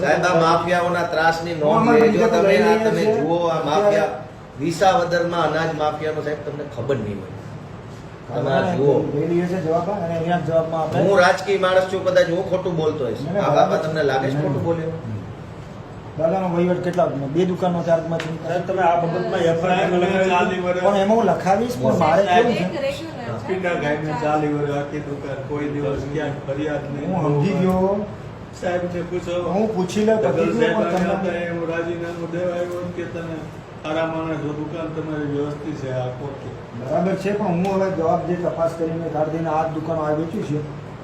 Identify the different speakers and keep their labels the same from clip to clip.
Speaker 1: સાહેબ આ માફિયાઓના ત્રાસની નોંધ તમે આ. જુઓ આ માફિયા. વિસાવદરમાં અનાજ માફિયાનો સાહેબ તમને ખબર નહીં
Speaker 2: આપણે
Speaker 1: હું રાજકીય માણસ છું કદાચ હું ખોટું બોલતો
Speaker 2: ના,
Speaker 1: આ બાબા તમને લાગે છે ખોટું બોલ્યો?
Speaker 2: દાદાનો વહીવટ કેટલા બે દુકાનનો ચાર્જમાં છે
Speaker 3: તમે આ બાબતમાં એફઆઈઆર
Speaker 2: પણ એમાં હું લખાવીશ પણ મારે કેવું છે?
Speaker 4: હોસ્પિટલ ગાઈડને ચાલી વર આખી દુકાન કોઈ દિવસ ક્યાંક ફરિયાદ નહીં.
Speaker 2: હું સમજી ગયો.
Speaker 4: સાહેબ ને પૂછો.
Speaker 2: હું પૂછી
Speaker 4: લે
Speaker 2: પણ તમને
Speaker 4: એવું રાજીનામું દેવા કે તને સારા માણસ જો દુકાન તમારી વ્યવસ્થિત છે આ કોર્ટ
Speaker 2: બરાબર છે પણ હું હવે જવાબ જે તપાસ કરીને કાઢીને આ જ દુકાનો આ વેચ્યું છે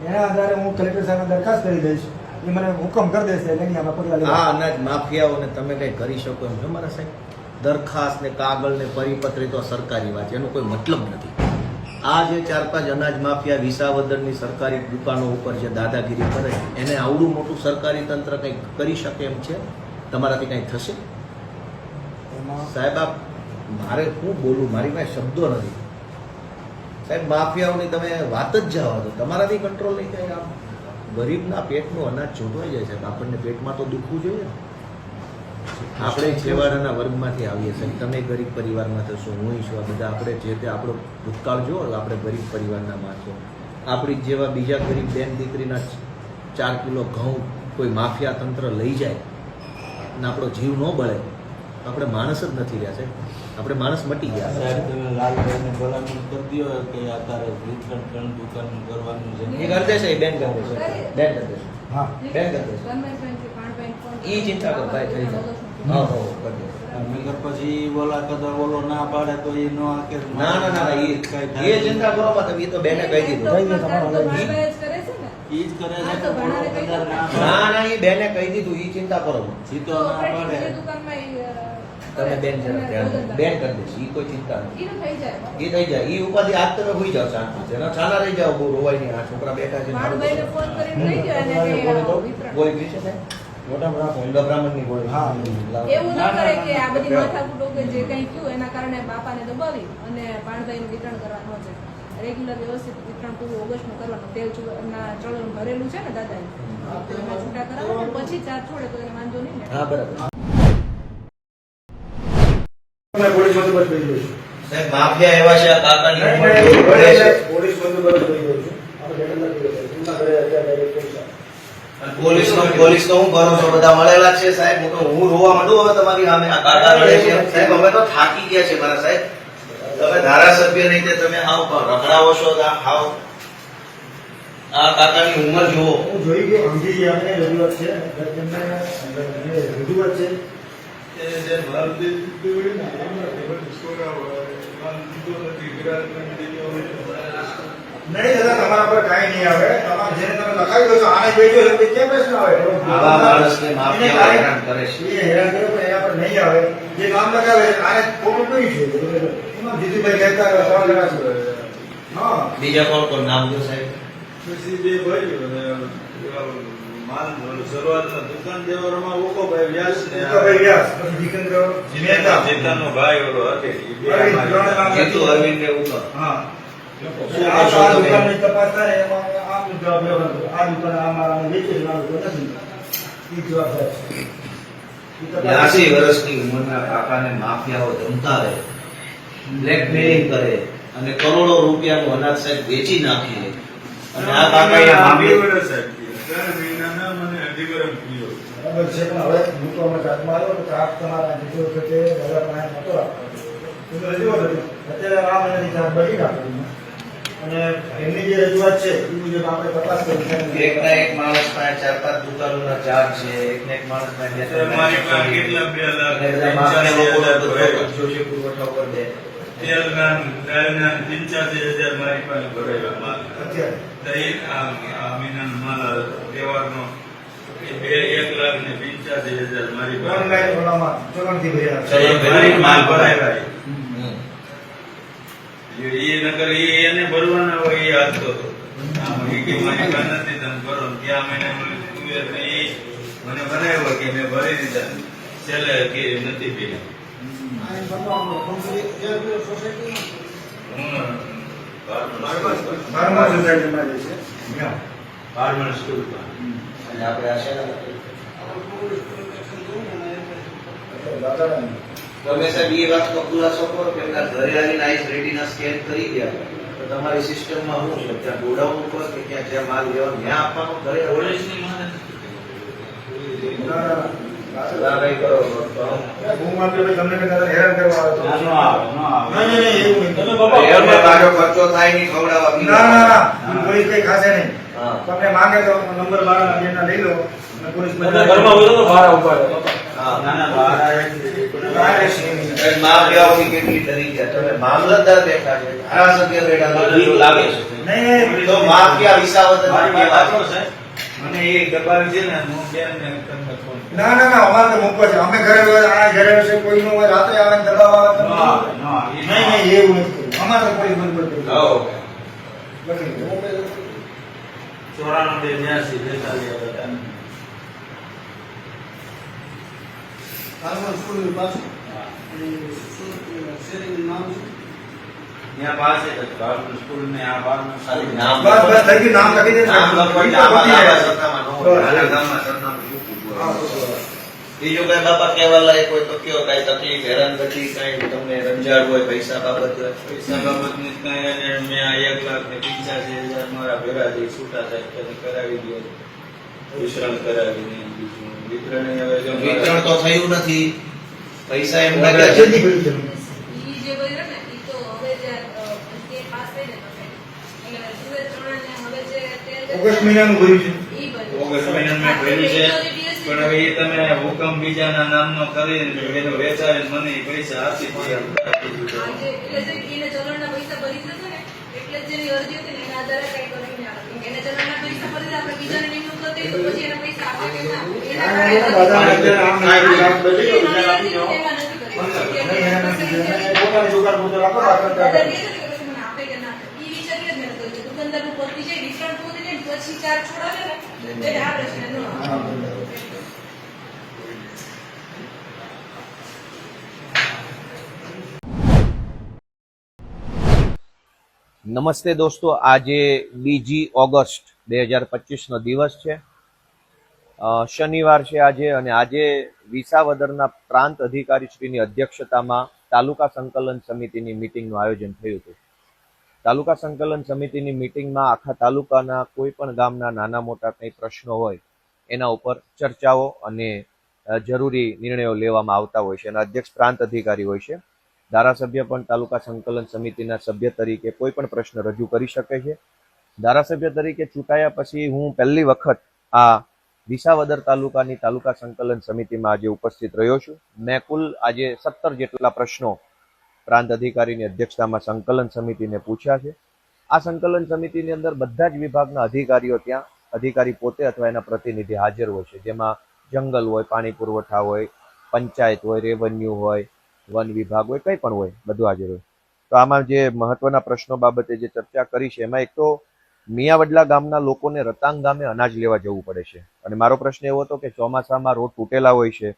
Speaker 2: એના આધારે હું કલેક્ટર સાહેબને દરખાસ્ત કરી દઈશ. એ મને હુકમ કરી દેશે એટલે આમાં પગલાં
Speaker 1: આ
Speaker 2: લેવા
Speaker 1: અનાજ માફિયાઓને તમે કંઈ કરી શકો એમ છો મારા સાહેબ? દરખાસ્ત ને કાગળ ને પરિપત્રી તો સરકારી વાત એનો કોઈ મતલબ નથી. આ જે ચાર પાંચ અનાજ માફિયા વિસાવદરની સરકારી દુકાનો ઉપર જે દાદાગીરી કરે એને આવડું મોટું સરકારી તંત્ર કંઈક કરી શકે એમ છે? તમારાથી કંઈ થશે? સાહેબ આપ મારે શું બોલું મારી પાસે શબ્દો નથી. સાહેબ માફિયાઓની તમે વાત જ જવા દો તમારાથી કંટ્રોલ નહીં થાય આમ. ગરીબના પેટનું અનાજ છૂટવાઈ જાય સાહેબ આપણને પેટમાં તો દુખવું જોઈએ આપણે છેવાડાના વર્ગમાંથી આવીએ સાહેબ તમે ગરીબ પરિવારમાં થશો હું છું આ બધા આપણે જે તે આપણો ભૂતકાળ જુઓ આપણે ગરીબ પરિવારના માણસો. આપણી જેવા બીજા ગરીબ બેન દીકરીના ચાર કિલો ઘઉં કોઈ માફિયા તંત્ર લઈ જાય ને આપણો જીવ ન બળે આપણે માણસ જ નથી રહ્યા છે. આપણે માણસ મટી ગયા
Speaker 4: સાહેબ તમે લાલભાઈને ભલામણ કરી દો કે આ તારે વિતરણ ત્રણ દુકાન કરવાનું છે.
Speaker 1: એ કરી દેશે એ બેન કરી દેશે. બેન કરી દેશે.
Speaker 2: હા.
Speaker 1: બેન કરી દેશે. એ ચિંતા કરો, ભાઈ, થઈ જાય. હા હા કરી દેશે
Speaker 4: નગર પછી બોલા કદા બોલો ના પાડે તો એ નો આકે
Speaker 1: ના ના ના ના,
Speaker 4: કઈ
Speaker 1: એ ચિંતા કરો મત એ તો બેને કહી દીધું.
Speaker 2: કહી તમારો
Speaker 4: ઈ જ કરે છે
Speaker 5: તો
Speaker 4: બોલો. ના
Speaker 1: ના ના એ બેને કહી દીધું એ ચિંતા કરો.
Speaker 4: ના પાડે.
Speaker 1: તમે બેન જરા ધ્યાન બેન કરી દેશે એ કોઈ ચિંતા નથી. એ થઈ જાય એ ઉપાધિ આજ તમે હોઈ જાવ શાંતિ છે છાના રહી જાવ બહુ રોવાય નહીં. આ છોકરા બેઠા છે મારું ગોળી પી છે
Speaker 2: મોટા બરાબર
Speaker 1: ઊંડા બ્રાહ્મણની ગોળી
Speaker 2: હા.
Speaker 5: એવું ન કરે કે આ બધી માથાકૂટો કે જે કંઈ થયું એના કારણે બાપાને દબાવી અને પાણભાઈનું વિતરણ કરવાનું છે. રેગ્યુલર વ્યવસ્થિત વિતરણ પૂરું ઓગસ્ટનું કરવાનું. તેલ ચૂ- એમના ચલણ ભરેલું છે ને દાદા છૂટા કરાવો પછી ચાર છોડે તો એને વાંધો નહીં ને.
Speaker 1: હા બરાબર.
Speaker 2: અમે પોલીસ બંદોબસ્ત કરી દઈશું
Speaker 1: સાહેબ માફિયા એવા છે આ કાકાની ઉંમર
Speaker 2: નહીં,
Speaker 1: જેવી પડે છે.
Speaker 2: પોલીસ બંદોબસ્ત કરી દઈશું આપણે બેઠક નથી કરતા. એમના ઘરે અત્યારે direct પૈસા.
Speaker 1: અને પોલીસનો પોલીસનો હું કરો બધા મળેલા છે સાહેબ. હું તો હું રોવા માંડું હવે તમારી સામે. આ કાકા રડે છે. સાહેબ અમે તો થાકી ગયા છે મારા સાહેબ. તમે ધારાસભ્ય નહીં તે તમે હાવ રખડાવો છો હાવ આ કાકાની ઉંમર જુઓ.
Speaker 2: હું જોઈ ગયો સમજી ગયા અમને રજૂઆત છે. રજૂઆત છે નહીં દાદા તમારા પર કાંઈ નહીં આવે તમારે જેને તમે લખાવી દો છો આને બેઠો છે તે કેમ પ્રશ્ન આવે
Speaker 1: આવા માણસને માફિયાઓ
Speaker 2: એને કાંઈ-
Speaker 1: હેરાન કરે છે.
Speaker 2: એ હેરાન કરે પણ એના પર નહીં આવે જે નામ લગાવે છે, આને ખોટું કયું છે એમાં જીતુભાઈ કહેતા હતા, ત્રણ જણા છે હા
Speaker 1: બીજા કોણ કોણ નામ દો સાહેબ
Speaker 4: પછી બે ભાઈઓ ને માલ શરૂઆતમાં દુકાન દેવામાં ઓકોભાઈ વ્યાસ ને
Speaker 2: જીતુભાઈ વ્યાસ પછી જીતેન્દ્ર મહેતા
Speaker 4: ચેતનનો ભાઈ
Speaker 1: બ્યાસી વર્ષની ઉંમરના કાકાને માફિયાઓ ધમકાવે બ્લેકમેલિંગ કરે અને કરોડો રૂપિયાનું અનાજ સાહેબ વેચી નાખીએ અને આ કાકાએ
Speaker 4: અઢી
Speaker 1: માફિયા
Speaker 4: વર્ષ સાહેબ થયા. ત્રણ મહિનાના મને અઢી વર્ષ
Speaker 2: બરાબર છે પણ હવે હું તો હમણાં હાથમાં આવ્યો તો ચાર્જ તમારા જે વખતે દાદા પાસે નહોતો રાખવાનો. રજૂઆત હતી. અત્યારે આ મહિનાની ચાર્જ બદલી નાખી અને એમની જે રજૂઆત છે એ મુજબ આપણે તપાસ કરી
Speaker 1: એકના એક માણસ પાસે ચાર પાંચ દુકાનોના ચાર છે એકના એક માણસ પાસે
Speaker 4: મારી પાસે કેટલા બે લાખ,
Speaker 1: અને બધા માફિયા લોકોનો બધો
Speaker 4: પંચ્યાસી
Speaker 1: કબજો છે, પુરવઠો કરી દે.
Speaker 4: તેલના દાળના પંચ્યાસી હજાર મારી પાસે ભરેલા માલ.
Speaker 2: અત્યારે.
Speaker 4: તો એ આ મહિનાનો માલ બે એક લાખ ને પંચ્યાસી હજાર મારી પાસે
Speaker 2: ઓનલાઈન ઓલામાં ચલણથી ભર્યા છે.
Speaker 1: ચલણ
Speaker 4: ભરી માલ ભરાયેલા એ નગર એને ભરવાના હોય એ હાલતો હતો કે મારી પાસે નથી તમે ભરો ત્યાં મહિને મને બનાવ્યો કે મેં ભરી દીધા. છેલ્લે કે નથી
Speaker 2: પેલું સોસાયટી
Speaker 4: હું
Speaker 2: બારમા સોસાયટીમાં છે.
Speaker 4: ફાર્મર સ્કૂલ પર
Speaker 6: અને આપણે આ તમે સાહેબ એ વાતનો ખુલાસો કરો કે એમના ઘરે આવીને આઈસ રેટીના સ્કેન કરી ગયા તો તમારી સિસ્ટમમાં શું છે? ત્યાં ગોડાઉન ઉપર કે ત્યાં જ્યાં માલ લેવાનો? ત્યાં આપવાનો ઘરે? ખર્ચો થાય નહીં ખવડાવવા
Speaker 2: ના ના ના. પોલીસ કઈ ખાશે નહીં. તમને માંગે તો નંબર બારા બેના લઈ લો અને પોલીસ
Speaker 3: તમે ઘરમાં હોય તો ભાડા ઉપાડે.
Speaker 6: હા
Speaker 4: ના, ના.
Speaker 6: સાહેબ, માફિયાઓથી કેટલી ડરી ગયા તમે મામલતદાર બેઠા છે ધારાસભ્ય બેઠા છે. બીક લાગે છે.
Speaker 2: નહીં નહીં.
Speaker 6: તો માફિયા વિસાવદર
Speaker 4: મારી વાત
Speaker 6: કેવા
Speaker 4: મને એ દબાવી છે ને હું બેન ને તમને ફોન
Speaker 2: ના ના ના અમારે તો મૂકવો છે. અમે ઘરે હોય આ ઘરે હશે કોઈનું હોય રાતે આવે ને દબાવ આવે
Speaker 4: નો નો
Speaker 2: નહીં નહીં એવું નથી. અમારે તો પોલીસ બંધ દેવું.
Speaker 4: ચોરાણું બે બ્યાસી બેતાલીસ આ બધા. ત્યાં પાસે સ્કૂલ ને આ બારનું
Speaker 6: ખાલી નામ
Speaker 2: લખી
Speaker 6: નામ લખો બીજું કઈ બાપા કહેવા લાયક હોય તો કયો કઈ તકલીફ હેરાનગતિ કઈ તમને રંજાડ હોય પૈસા બાબત
Speaker 4: પૈસા બાબતની કાંઈ અને મેં આ એક લાખ ને પંચ્યાસી હજાર મારા ભેગા થઈ છૂટા થાય તેને કરાવી દો. વિશ્રામ કરાવી ને બીજું. વિતરણ હવે જો મારા-
Speaker 6: વિતરણ તો થયું નથી. પૈસા એમ
Speaker 2: આપણે
Speaker 6: લાગ્યા
Speaker 2: છેલ્લી ભરી છે.
Speaker 5: ઈ જે બન્યું ને ઈ તો હવે જે અ, તે પાસ થઈ ને તમે. એટલે સુરત ચૌહાણને હવે જે તેલ
Speaker 2: ઓગસ્ટ મહિનાનું ભર્યું છે.
Speaker 5: ઈ બન્યું.
Speaker 4: ઓગસ્ટ મહિનામાં મેં ભર્યું છે. પણ હવે એ તમે હુકમ બીજાના નામનો કરીને એનો વેચાવીને મને એ પૈસા આપી
Speaker 5: ને કરી તો પછી એના પૈસા આપે કે ના આપે? એના
Speaker 2: ના, ના, ના, દાદા,
Speaker 5: આધારે
Speaker 2: આમ નહીં, આમ બધી
Speaker 5: એની
Speaker 2: યોજના
Speaker 5: અરજી
Speaker 2: આપી દો.
Speaker 5: એમાં નથી કરી.
Speaker 2: નહીં, એના નથી દીધા. પોતાની દુકાન પોતે રાખો, બાકી
Speaker 5: દાદા
Speaker 2: દાદા.
Speaker 5: કહે છે ને કે પછી મને આપે કે ના આપે. ઈ વિચારીએ જ ને તો જે દુકાનદારનું પતી જાય, ડિસ્કાઉન્ટ પતી જાય ને પછી ચાર્જ છોડાવે ને એને આ પ્રશ્ન ન આવે.
Speaker 2: હા, બરાબર.
Speaker 1: નમસ્તે દોસ્તો, આજે બીજી ઓગસ્ટ બે હજાર પચીસનો દિવસ છે. શનિવાર છે આજે અને આજે વિસાવદરના પ્રાંત અધિકારીશ્રીની અધ્યક્ષતામાં તાલુકા સંકલન સમિતિની મિટિંગનું આયોજન થયું હતું. તાલુકા સંકલન સમિતિની મિટિંગમાં આખા તાલુકાના કોઈ પણ ગામના નાના મોટા કંઈ પ્રશ્નો હોય, એના ઉપર ચર્ચાઓ અને જરૂરી નિર્ણયો લેવામાં આવતા હોય છે અને અધ્યક્ષ પ્રાંત અધિકારી હોય છે. ધારાસભ્ય પણ તાલુકા સંકલન સમિતિના સભ્ય તરીકે કોઈ પણ પ્રશ્ન રજૂ કરી શકે છે. ધારાસભ્ય તરીકે ચૂંટાયા પછી હું પહેલી વખત આ વિસાવદર તાલુકાની તાલુકા સંકલન સમિતિમાં આજે ઉપસ્થિત રહ્યો છું. મેં કુલ આજે સત્તર જેટલા પ્રશ્નો પ્રાંત અધિકારીની અધ્યક્ષતામાં સંકલન સમિતિને પૂછ્યા છે. આ સંકલન સમિતિની અંદર બધા જ વિભાગના અધિકારીઓ ત્યાં, અધિકારી પોતે અથવા એના પ્રતિનિધિ હાજર હોય છે. જેમાં જંગલ હોય, પાણી પુરવઠા હોય, પંચાયત હોય, રેવન્યુ હોય વન વિભાગ હોય, કંઈ પણ હોય, બધું હાજર હોય. તો આમાં જે મહત્વના પ્રશ્નો બાબતે જે ચર્ચા કરી છે, એમાં એક તો મિયાવડલા ગામના લોકોને રતાંગ ગામે અનાજ લેવા જવું પડે છે. અને મારો પ્રશ્ન એવો હતો કે ચોમાસામાં રોડ તૂટેલા હોય છે,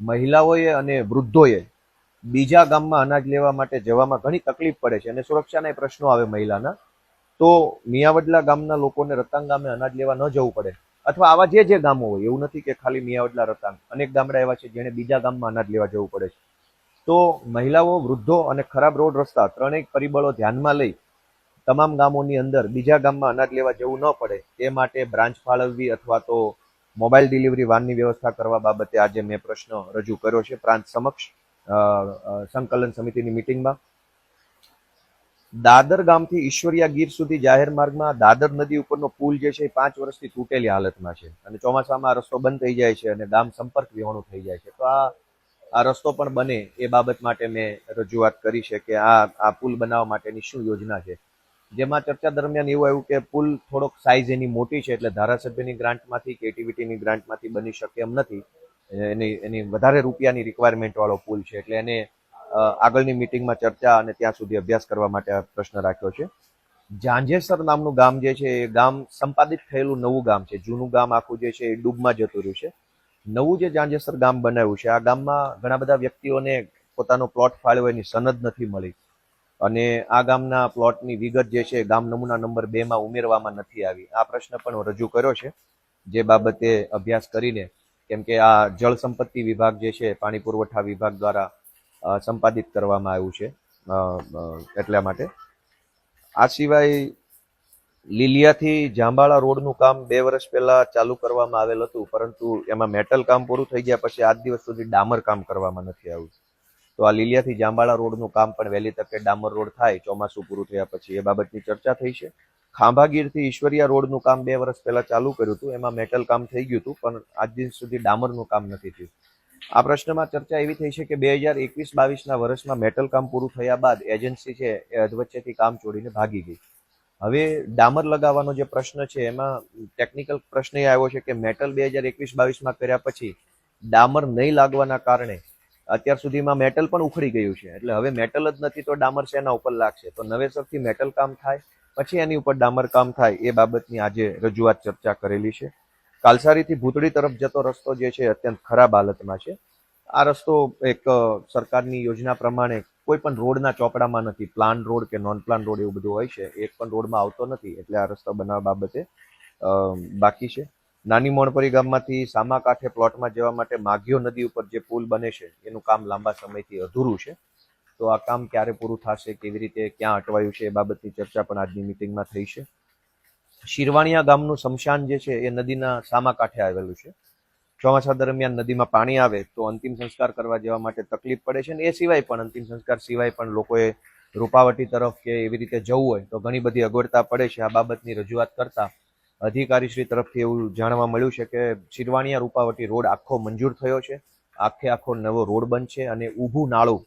Speaker 1: મહિલાઓએ અને વૃદ્ધોએ બીજા ગામમાં અનાજ લેવા માટે જવામાં ઘણી તકલીફ પડે છે. અને સુરક્ષાના પ્રશ્નો આવે મહિલાના. તો મિયાવડલા ગામના લોકોને રતાંગ ગામે અનાજ લેવા ન જવું પડે. અથવા આવા જે જે ગામો હોય, એવું નથી કે ખાલી મિયાવડલા રતાંગ. અનેક ગામડા એવા છે જેને બીજા ગામમાં અનાજ લેવા જવું પડે છે. તો મહિલાઓ, વૃદ્ધો અને ખરાબ રોડ રસ્તા ત્રણેય પરિબળો ધ્યાનમાં લઈ તમામ ગામોની અંદર બીજા ગામમાં અનાજ લેવા જવું ન પડે, તે માટે બ્રાન્ચ ફાળવવી અથવા તો મોબાઈલ ડિલિવરી વાનની વ્યવસ્થા કરવા બાબતે આજે મેં પ્રશ્ન રજૂ કર્યો છે પ્રાંત સમક્ષ સંકલન સમિતિની મિટિંગમાં. દાદર ગામથી ઈશ્વરિયા ગીર સુધી જાહેર માર્ગમાં દાદર નદી ઉપરનો પુલ જે છે એ પાંચ વર્ષથી તૂટેલી હાલતમાં છે અને ચોમાસામાં રસ્તો બંધ થઈ જાય છે અને ગામ સંપર્ક વિહોણું થઈ જાય છે. તો આ આ રસ્તો પણ બને એ બાબત માટે મેં રજૂઆત કરી છે કે આ આ પુલ બનાવવા માટેની શું યોજના છે. જેમાં ચર્ચા દરમિયાન એવું આવ્યું કે પુલ થોડોક સાઇઝ એની મોટી છે એટલે ધારાસભ્યની ગ્રાન્ટમાંથી કે એટીવીટીની ગ્રાન્ટમાંથી બની શકે એમ નથી. એની એની વધારે રૂપિયાની રિક્વાયરમેન્ટવાળો પુલ છે એટલે એને આગળની મિટિંગમાં ચર્ચા અને ત્યાં સુધી અભ્યાસ કરવા માટે આ પ્રશ્ન રાખ્યો છે. જાંજેસર નામનું ગામ જે છે એ ગામ સંપાદિત થયેલું નવું ગામ છે. જૂનું ગામ આખું જે છે એ ડૂબમાં જતું રહ્યું છે. નવું જે જાંજેસર ગામ બનાવ્યું છે, આ ગામમાં ઘણા બધા વ્યક્તિઓને પોતાનો પ્લોટ ફાળ્યો એની સનદ નથી મળી. અને આ ગામના પ્લોટની વિગત જે છે, ગામ નમૂના નંબર બે માં ઉમેરવામાં નથી આવી. આ પ્રશ્ન પણ રજૂ કર્યો છે, જે બાબતે અભ્યાસ કરીને. કેમ કે આ જળ સંપત્તિ વિભાગ જે છે, પાણી પુરવઠા વિભાગ દ્વારા સંપાદિત કરવામાં આવ્યું છે એટલા માટે. આ સિવાય લીલિયાથી જાંબાળા રોડનું કામ બે વર્ષ પહેલા ચાલુ કરવામાં આવેલ હતું, પરંતુ એમાં મેટલ કામ પૂરું થઈ ગયા પછી આજ દિવસ સુધી ડામર કામ કરવામાં નથી આવ્યું. તો આ લીલિયાથી જાંબાળા રોડનું કામ પણ વહેલી તકે ડામર રોડ થાય, ચોમાસું પૂરું થયા પછી એ બાબતની ચર્ચા થઈ છે. ખાંભાગીરથી ઈશ્વરિયા રોડનું કામ બે વર્ષ પહેલા ચાલુ કર્યું હતું, એમાં મેટલ કામ થઈ ગયું હતું, પણ આજ દિવસ સુધી ડામરનું કામ નથી થયું. આ પ્રશ્નમાં ચર્ચા એવી થઈ છે કે બે હજાર એકવીસ બાવીસના વર્ષમાં મેટલ કામ પૂરું થયા બાદ એજન્સી છે, એ અધવચ્ચેથી કામ છોડીને ભાગી ગઈ. હવે ડામર લગાવવાનો જે પ્રશ્ન છે, એમાં ટેકનિકલ પ્રશ્ન એ આવ્યો છે કે મેટલ બે હજાર એકવીસ બાવીસમાં કર્યા પછી ડામર નહીં લાગવાના કારણે અત્યાર સુધીમાં મેટલ પણ ઉખડી ગયું છે. એટલે હવે મેટલ જ નથી તો ડામર શેના ઉપર લાગશે? તો નવેસરથી મેટલ કામ થાય, પછી એની ઉપર ડામર કામ થાય એ બાબતની આજે રજૂઆત ચર્ચા કરેલી છે. કાલસારીથી ભૂતળી તરફ જતો રસ્તો જે છે અત્યંત ખરાબ હાલતમાં છે. આ રસ્તો એક સરકારની યોજના પ્રમાણે કોઈ પણ રોડના ચોપડામાં નથી. પ્લાન રોડ કે નોન પ્લાન રોડ એવું બધું હોય છે એક પણ રોડમાં આવતો નથી. એટલે આ રસ્તો બનાવવા બાબતે બાકી છે. નાની મોણપરી ગામમાંથી સામા કાંઠે પ્લોટમાં જવા માટે માઘિયો નદી ઉપર જે પુલ બને છે, એનું કામ લાંબા સમયથી અધૂરું છે. તો આ કામ ક્યારે પૂરું થશે, કેવી રીતે, ક્યાં અટવાયું છે, એ બાબતની ચર્ચા પણ આજની મિટિંગમાં થઈ છે. શિરવાણિયા ગામનું શમશાન જે છે, એ નદીના સામા કાંઠે આવેલું છે. ચોમાસા દરમિયાન નદીમાં પાણી આવે તો અંતિમ સંસ્કાર કરવા જવા માટે તકલીફ પડે છે અને એ સિવાય પણ અંતિમ સંસ્કાર સિવાય પણ લોકોએ રૂપાવટી તરફ કે એવી રીતે જવું હોય તો ઘણી બધી અગવડતા પડે છે. આ બાબતની રજૂઆત કરતા અધિકારીશ્રી તરફથી એવું જાણવા મળ્યું છે કે શિરવાણિયા રૂપાવટી રોડ આખો મંજૂર થયો છે. આખે આખો નવો રોડ બનશે અને ઊભું નાળું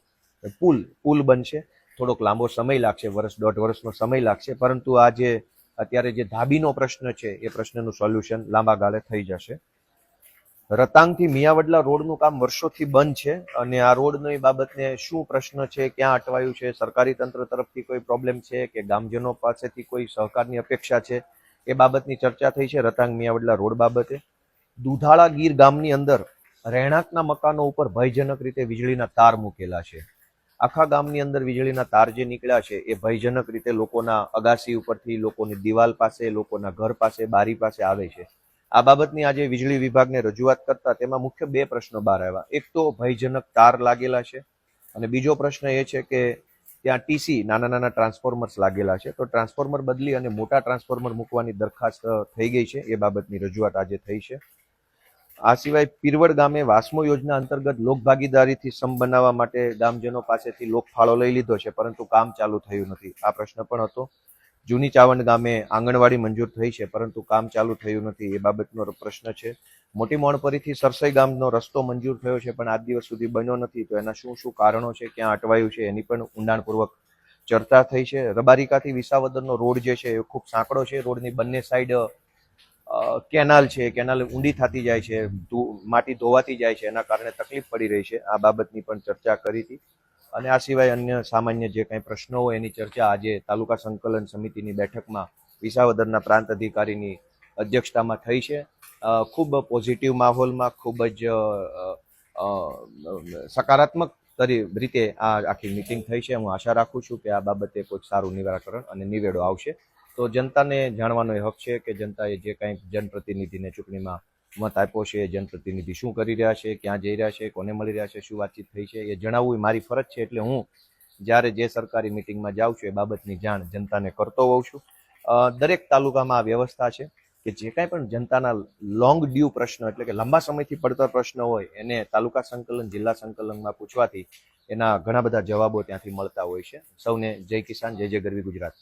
Speaker 1: પુલ પુલ બનશે. થોડોક લાંબો સમય લાગશે, વર્ષ દોઢ વર્ષનો સમય લાગશે, પરંતુ આ જે અત્યારે જે ધાબીનો પ્રશ્ન છે એ પ્રશ્નનું સોલ્યુશન લાંબા ગાળે થઈ જશે. રતાંગથી મિયાવડલા રોડનું કામ વર્ષોથી બંધ છે અને આ રોડની બાબતને શું પ્રશ્ન છે, ક્યાં અટવાયું છે, સરકારી તંત્ર તરફથી કોઈ પ્રોબ્લેમ છે કે ગામજનો પાસેથી કોઈ સહકારની અપેક્ષા છે? એ બાબતની ચર્ચા થઈ છે રતાંગ મિયાવડલા રોડ બાબતે. દુધાળા ગીર ગામની અંદર રહેણાંકના મકાનો ઉપર ભયજનક રીતે વીજળીના તાર મૂકેલા છે. આખા ગામની અંદર વીજળીના તાર જે નીકળ્યા છે એ ભયજનક રીતે લોકોના અગાસી ઉપરથી લોકોની દિવાલ પાસે, લોકોના ઘર પાસે, બારી પાસે આવે છે. આ બાબતની આજે વીજળી વિભાગને રજૂઆત કરતા તેમાં મુખ્ય બે પ્રશ્નો બહાર આવ્યા. એક તો ભયજનક તાર લાગેલા છે અને બીજો પ્રશ્ન એ છે કે ત્યાં ટીસી નાના નાના ટ્રાન્સફોર્મર્સ લાગેલા છે. તો ટ્રાન્સફોર્મર બદલી અને મોટા ટ્રાન્સફોર્મર મૂકવાની દરખાસ્ત થઈ ગઈ છે. એ બાબતની રજૂઆત આજે થઈ છે. આ સિવાય પીરવડ ગામે વાસ્મો યોજના અંતર્ગત લોકભાગીદારીથી સમ બનાવવા માટે ગામજનો પાસેથી લોકફાળો લઈ લીધો છે, પરંતુ કામ ચાલુ થયું નથી. આ પ્રશ્ન પણ હતો. જૂની ચાવંડ ગામે આંગણવાડી મંજૂર થઈ છે, પરંતુ કામ ચાલુ થયું નથી. એ બાબતનો પ્રશ્ન છે. મોટી મોણપરીથી સરસઈ ગામનો રસ્તો મંજૂર થયો છે, પણ આજ દિવસ સુધી બન્યો નથી. તો એના શું શું કારણો છે, ક્યાં અટવાયું છે, એની પણ ઊંડાણપૂર્વક ચર્ચા થઈ છે. રબારિકાથી વિસાવદરનો રોડ જે છે, એ ખૂબ સાંકડો છે. રોડની બંને સાઈડ કેનાલ છે. કેનાલ ઊંડી થતી જાય છે માટી ધોવાતી જાય છે. એના કારણે તકલીફ પડી રહી છે. આ બાબતની પણ ચર્ચા કરી હતી. અને આ સિવાય અન્ય સામાન્ય જે કંઈ પ્રશ્નો હોય એની ચર્ચા આજે તાલુકા સંકલન સમિતિની બેઠકમાં વિસાવદરના પ્રાંત અધિકારીની અધ્યક્ષતામાં થઈ છે. ખૂબ પોઝિટિવ માહોલમાં ખૂબ જ સકારાત્મક તરી, રીતે આ આખી મિટિંગ થઈ છે. હું આશા રાખું છું કે આ બાબતે કોઈ સારું નિરાકરણ અને નિવેડો આવશે. તો જનતાને જાણવાનો એ હક છે કે જનતાએ જે કાંઈ જનપ્રતિનિધિને ચૂંટણીમાં મત આપ્યો છે, જનપ્રતિનિધિ શું કરી રહ્યા છે, ક્યાં જઈ રહ્યા છે, કોને મળી રહ્યા છે, શું વાતચીત થઈ છે, એ જણાવવું એ મારી ફરજ છે, એટલે હું જ્યારે જે સરકારી મિટિંગમાં જાઉં છું એ બાબતની જાણ જનતાને કરતો હોઉં છું. દરેક તાલુકામાં આ વ્યવસ્થા છે કે જે કાંઈ પણ જનતાના લોંગ ડ્યુ પ્રશ્ન એટલે કે લાંબા સમયથી પડતર પ્રશ્ન હોય એને તાલુકા સંકલન, જિલ્લા સંકલનમાં પૂછવાથી એના ઘણા બધા જવાબો ત્યાંથી મળતા હોય છે. સૌને જય કિસાન, જય જય ગરવી ગુજરાત.